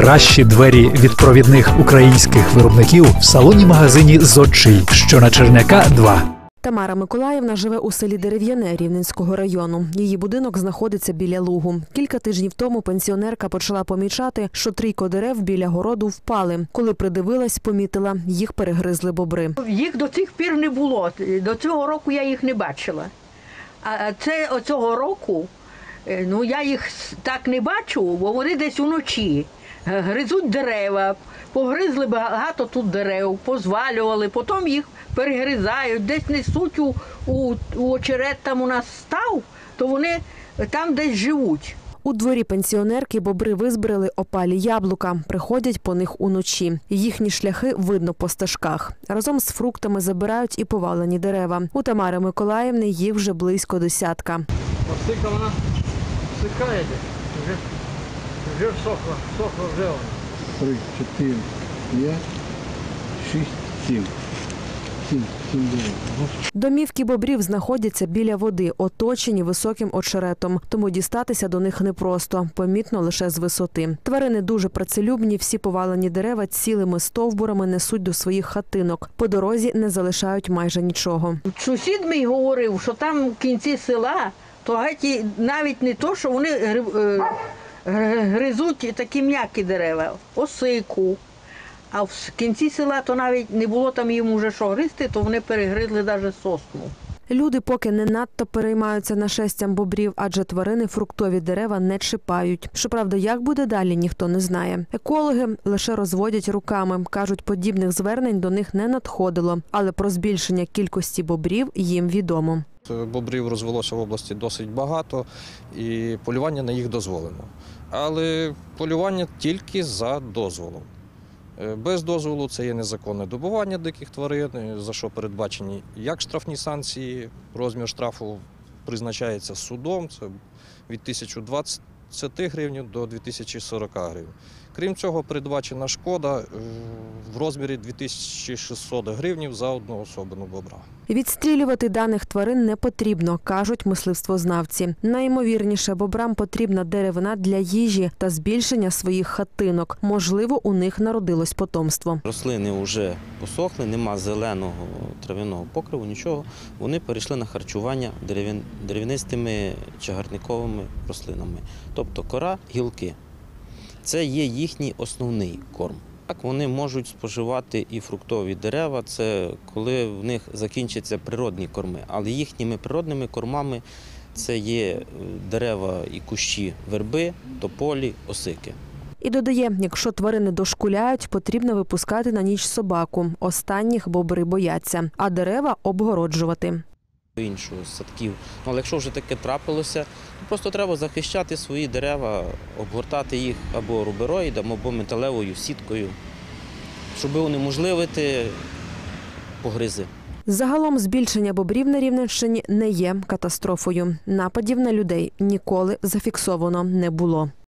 Кращі двері від провідних українських виробників в салоні магазині Зодчий, що на Черняка 2. Тамара Миколаївна живе у селі Дерев'яне Рівненського району. Її будинок знаходиться біля лугу. Кілька тижнів тому пенсіонерка почала помічати, що трійко дерев біля городу впали. Коли придивилась, помітила, їх перегризли бобри. Їх до цих пір не було. До цього року я їх не бачила. А це оцього року, е, ну я їх так не бачу, бо вони десь уночі гризуть дерева, погризли багато тут дерев, позвалювали, потім їх перегризають, десь несуть у, у, у очерет, там у нас став, то вони там десь живуть. У дворі пенсіонерки бобри визбирали опалі яблука, приходять по них уночі. Їхні шляхи видно по стежках. Разом з фруктами забирають і повалені дерева. У Тамари Миколаївни їх вже близько десятка. Осика вона всикає десь. Вже, вже всохла, всохла вже вона. три, чотири, п'ять, шість, сім. Сім, сім. Домівки бобрів знаходяться біля води, оточені високим очеретом, тому дістатися до них непросто, помітно лише з висоти. Тварини дуже працелюбні, всі повалені дерева цілими стовбурами несуть до своїх хатинок. По дорозі не залишають майже нічого. Сусід мій говорив, що там в кінці села, то геть навіть не то, що вони е, гризуть такі м'які дерева, осику. А в кінці села то навіть не було там їм уже що гризти, то вони перегризли навіть сосну. Люди поки не надто переймаються нашестям бобрів, адже тварини фруктові дерева не чіпають. Щоправда, як буде далі, ніхто не знає. Екологи лише розводять руками. кажуть, подібних звернень до них не надходило, але про збільшення кількості бобрів їм відомо. Бобрів розвелося в області досить багато, і полювання на їх дозволено. Але полювання тільки за дозволом. Е, Без дозволу це є незаконне добування диких тварин, е, за що передбачені як штрафні санкції. Розмір штрафу призначається судом, це від 1020 гривень до 2040 гривень. Крім цього, передбачена шкода е, в розмірі 2600 гривень за одну особину бобра. Відстрілювати даних тварин не потрібно, кажуть мисливствознавці. Найімовірніше бобрам потрібна деревина для їжі та збільшення своїх хатинок. Можливо, у них народилось потомство. Рослини вже посохли, нема зеленого трав'яного покриву, нічого. Вони перейшли на харчування дерев'ян- дерев'янистими чагарниковими рослинами, тобто кора, гілки. Це є їхній основний корм. Так вони можуть споживати і фруктові дерева, це коли в них закінчаться природні корми. Але їхніми природними кормами це є е, дерева і кущі верби, тополі, осики. І додає, якщо тварини дошкуляють, потрібно випускати на ніч собаку. Останніх бобри бояться, а дерева обгороджувати. Іншого садків. Ну, але якщо вже таке трапилося, то просто треба захищати свої дерева, обгортати їх або рубероїдом, або металевою сіткою, щоб унеможливити погризи. Загалом збільшення бобрів на Рівненщині не є катастрофою. Нападів на людей ніколи зафіксовано не було.